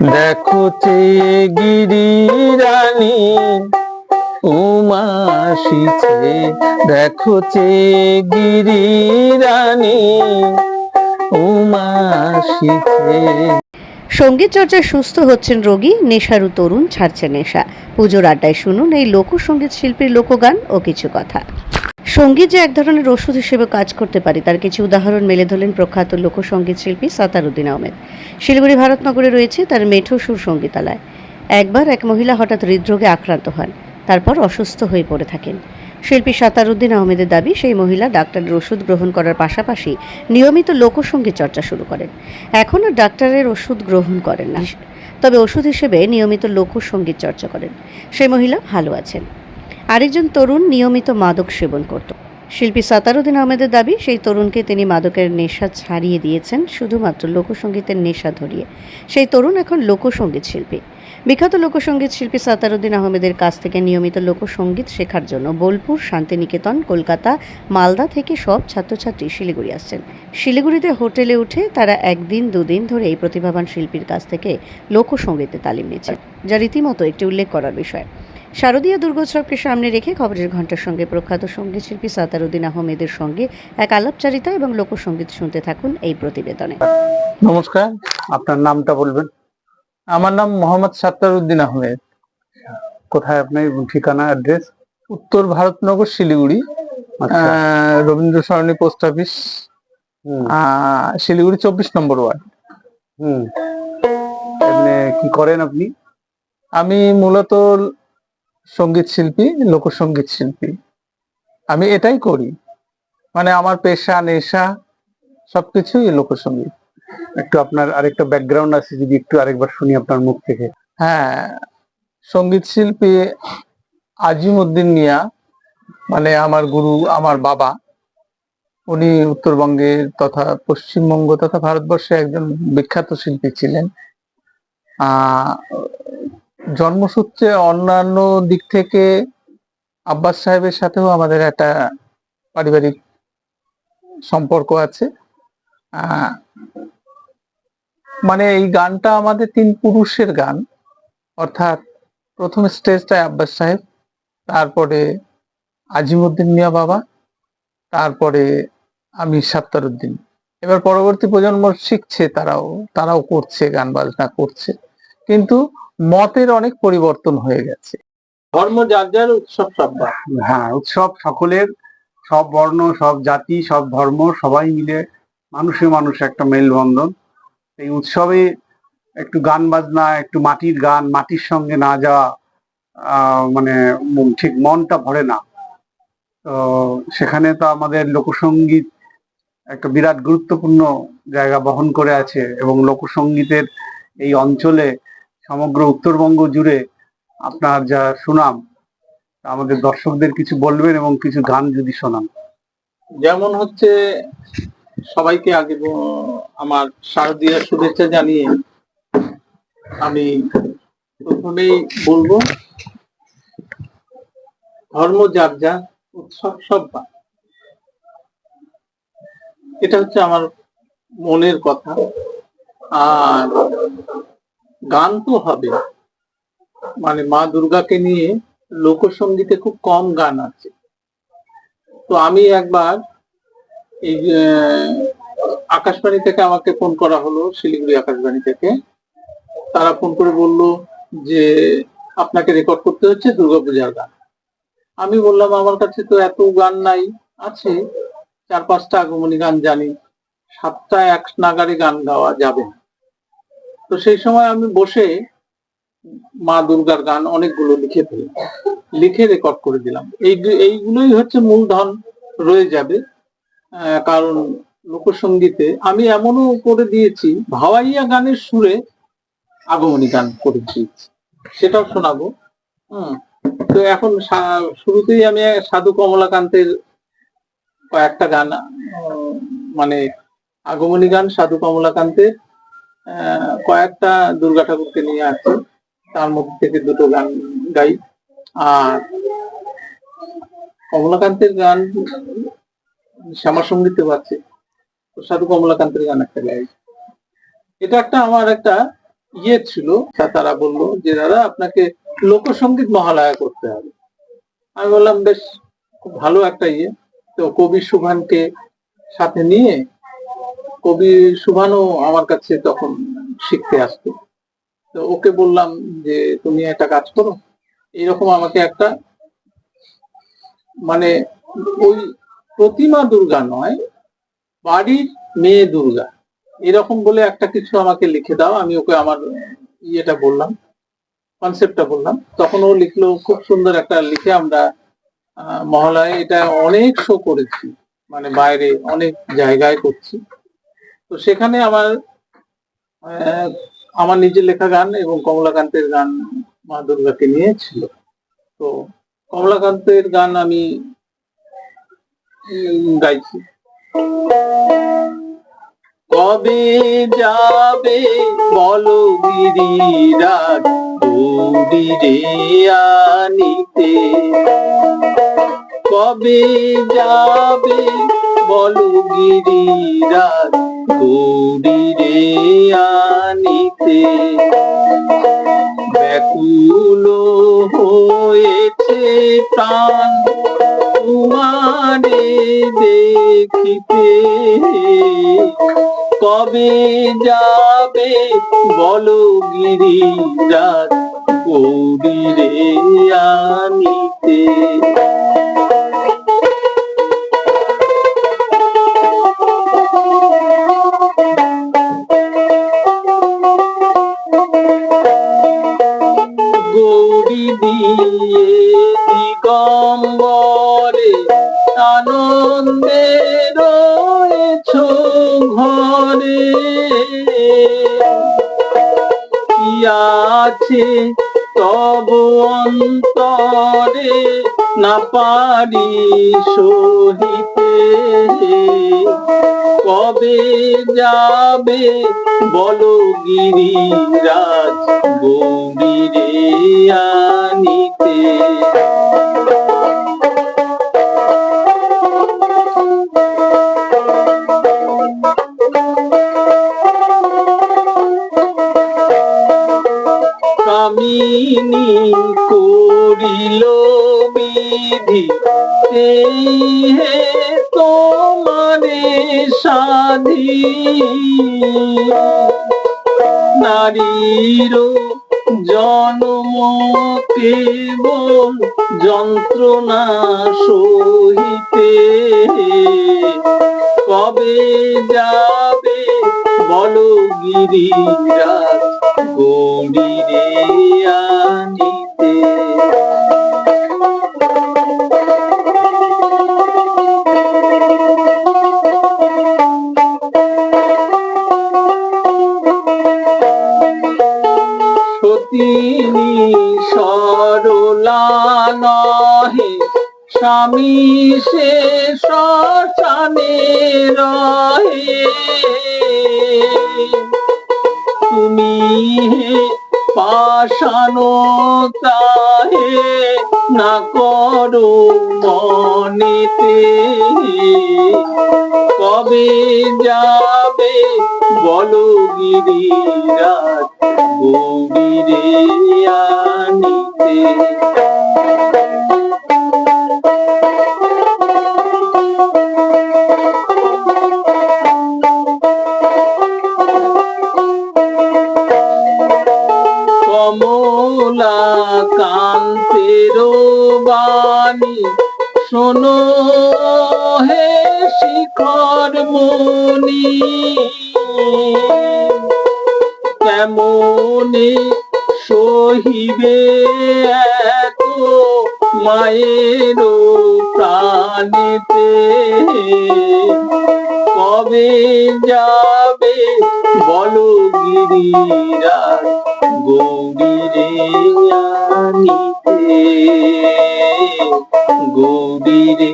দেখো চেয়ে গিরি রানী উমা আসিছে। দেখো চেয়ে গিরি রানী উমা আসিছে। সংগীত চর্চায় সুস্থ হচ্ছেন রোগী নেশারু তরুণ, ছাড়ছে নেশা। পুজোর আড্ডায় শুনুন এই লোকসঙ্গীত শিল্পীর লোকগান ও কিছু কথা। সংগীত যে এক ধরনের ওষুধ হিসেবে কাজ করতে পারে, তার কিছু উদাহরণ মেলে ধরলেন প্রখ্যাত লোকসঙ্গীত শিল্পী সাতারুদ্দিন আহমেদ। শিলিগুড়ি ভারতনগরে রয়েছে তার মেঠো সুর সঙ্গীতালয়। একবার এক মহিলা হঠাৎ হৃদরোগে আক্রান্ত হন, তারপর অসুস্থ হয়ে পড়ে থাকেন। শিল্পী সাতারুদ্দিন আহমেদের দাবি, সেই মহিলা ডাক্তারের ওষুধ গ্রহণ করার পাশাপাশি নিয়মিত লোকসঙ্গীত চর্চা শুরু করেন। এখন আর ডাক্তারের ওষুধ গ্রহণ করেন না। তবে ওষুধ হিসেবে নিয়মিত লোকসঙ্গীত চর্চা করেন। সেই মহিলা ভালো আছেন। আরেকজন তরুণ নিয়মিত মাদক সেবন করত। শিল্পী সাতারুদ্দিন আহমেদের দাবি, সেই তরুণকে তিনি মাদকের নেশা ছাড়িয়ে দিয়েছেন, শুধুমাত্র লোকসঙ্গীতের নেশা ধরিয়ে। সেই তরুণ এখন লোকসঙ্গীত শিল্পী। বিখ্যাত লোকসঙ্গীত শিল্পী সাতারুদ্দিন আহমেদের কাছ থেকে নিয়মিত লোকসঙ্গীত শেখার জন্য বোলপুর, শান্তিনিকেতন, কলকাতা, মালদা থেকে সব ছাত্রছাত্রী শিলিগুড়ি আসছেন। শিলিগুড়িতে হোটেলে উঠে তারা একদিন, দুদিন ধরে এই প্রতিভাবান শিল্পীর কাছ থেকে লোকসঙ্গীতে তালিম নিচ্ছেন, যা রীতিমতো একটি উল্লেখ করার বিষয়। শারদীয় দুর্গোৎসবকে সামনে রেখে খবরের ঘণ্টার সঙ্গে প্রখ্যাত সংগীত শিল্পী সাতারুদ্দিন আহমেদের সঙ্গে এক আলাপচারিতা এবং লোকসঙ্গীত শুনতে থাকুন এই প্রতিবেদনে। নমস্কার আপনার নামটা বলবেন? আমার নাম মোহাম্মদ সাত্তার উদ্দিন আহমেদ। কোথায় আপনার ঠিকানা অ্যাড্রেস? উত্তর ভারতনগর শিলিগুড়ি। আচ্ছা। আহ, রবীন্দ্র সরণি পোস্ট অফিস। আহ, শিলিগুড়ি চব্বিশ নম্বর ওয়ার্ড। হুম। কি করেন আপনি? আমি মূলত সংগীত শিল্পী, লোকসঙ্গীত শিল্পী। আমি এটাই করি। মানে আমার পেশা, নেশা, সবকিছুই লোকসঙ্গীত। একটু আপনার আরেকটা ব্যাকগ্রাউন্ড আছে, যদি একটু আরেকবার শুনি আপনার মুখ থেকে। হ্যাঁ সংগীত শিল্পী আজিম উদ্দিন মিয়া মানে আমার গুরু, আমার বাবা। উনি উত্তরবঙ্গের তথা পশ্চিমবঙ্গ তথা ভারতবর্ষে একজন বিখ্যাত শিল্পী ছিলেন। জন্মসূত্রে অন্যান্য দিক থেকে আব্বাস সাহেবের সাথেও আমাদের একটা পারিবারিক সম্পর্ক আছে। মানে এই গানটা আমাদের তিন পুরুষের গান। অর্থাৎ প্রথম স্টেজটায় আব্বাস সাহেব, তারপরে আজিমুদ্দিন মিয়া বাবা, তারপরে আমি সাত্তারুদ্দিন এবার পরবর্তী প্রজন্ম শিখছে তারাও তারাও করছে, গান বাজনা করছে। কিন্তু মতের অনেক পরিবর্তন হয়ে গেছে। ধর্ম যার যার উৎসব সব্বা হ্যাঁ উৎসব সকলের সব বর্ণ সব জাতি সব ধর্ম সবাই মিলে মানুষে মানুষ একটা মেলবন্ধন। এই উৎসবে একটু গান বাজনা একটু মাটির গান মাটির সঙ্গে না যাওয়া মানে ঠিক মনটা ভরে না। তো সেখানে তো আমাদের লোকসঙ্গীত একটা বিরাট গুরুত্বপূর্ণ জায়গা বহন করে আছে এবং লোকসঙ্গীতের এই অঞ্চলে সমগ্র উত্তরবঙ্গ জুড়ে আপনার যা সুনাম, আমাদের দর্শকদের কিছু বলবেন এবং কিছু গান যদি শোনান যেমন হচ্ছে, সবাইকে আগে আমার শারদীয় শুভেচ্ছা জানিয়ে আমি প্রথমেই বলব, ধর্ম যার যা উৎসব সব। এটা হচ্ছে আমার মনের কথা আর গান তো হবে। মানে মা দুর্গাকে নিয়ে লোকসঙ্গীতে খুব কম গান আছে। তো আমি একবার এই আকাশবাণী থেকে আমাকে ফোন করা হলো, শিলিগুড়ি আকাশবাণী থেকে। তারা ফোন করে বলল যে, আপনাকে রেকর্ড করতে হচ্ছে দুর্গাপূজার গান। আমি বললাম, আমার কাছে তো এত গান নাই, আছে। চার পাঁচটা আগমনী গান জানি। সাতটা এক নাগারে গান গাওয়া যাবে না। তো সেই সময় আমি বসে মা দুর্গার গান অনেকগুলো লিখে ফেলি লিখে রেকর্ড করে দিলাম। এই এইগুলোই হচ্ছে মূলধন রয়ে যাবে। কারণ লোকসঙ্গীতে আমি এমনও করে দিয়েছি, ভাওয়াইয়া গানের সুরে আগমনী গান করে দিয়েছি। সেটাও শোনাবো। হুম। তো এখন শুরুতেই আমি সাধু কমলাকান্তের কয়েকটা গান মানে আগমনী গান, সাধু কমলাকান্তের কয়েকটা দুর্গা ঠাকুরকে নিয়ে আছে তার মধ্যে থেকে দুটো গান গাই। আর কমলাকান্তের গান শ্যামা সঙ্গীতে পাচ্ছে সাধু কমলাকান্তের গান একটা গাই। এটা একটা আমার একটা ইয়ে ছিল। তারা বলল যে, দাদা, আপনাকে লোকসঙ্গীত মহালয়া করতে হবে। আমি বললাম, বেশ, খুব ভালো একটা ইয়ে। তো কবি সুভানকে সাথে নিয়ে কবি সুভানও আমার কাছে তখন শিখতে আসতো। তো ওকে বললাম যে, তুমি একটা কাজ করো। এরকম আমাকে একটা মানে ওই প্রতিমা দুর্গা নয়, বাড়ির মেয়ে দুর্গা, এরকম বলে একটা কিছু আমাকে লিখে দাও। আমি ওকে আমার ইয়েটা বললাম কনসেপ্টটা বললাম। তখন ও লিখলো, খুব সুন্দর একটা লিখে আমরা মহালয়ে, এটা অনেক শো করেছি। মানে বাইরে অনেক জায়গায় করছি। তো সেখানে আমার আমার নিজের লেখা গান এবং কমলাকান্তের গান মা দুর্গাকে নিয়ে ছিল তো কমলাকান্তের গান আমি গাইছি। কবে যাবে বলো গিরিরাজ আনিতে? কবে যাবে বলো গিরিরাজ? গৌরী রে আনিতে। ব্যাকুল হয়েছে প্রাণ তোমারে দেখিতে। কবে যাবে বলো গিরিরাজ? গৌরী রে আনিতে। আছে তবু অন্তরে না পারি সহিতে কবে যাবে বলো গিরিরাজ গৌরী আনিতে? সাধি নারীর জন্ম কেবল যন্ত্রণা সহিতে। কবে যাবে বলো গিরিরাজ গৌরী রে আনিতে? সতিনী সরলা নহে। স্বামী সে শ্মশানে রহে। তুমি হে পাশানো তাহে, না করো মনেতে। কবে যাবে বলো গিরিরাজ গৌরী রে আনিতে কমলা শোনো হে শিখর মনি। কেমনে সহিবে এত মায়ের প্রাণেতে। কবে যাবে বলো গিরিরাজ গৌরী রে গৌরী রে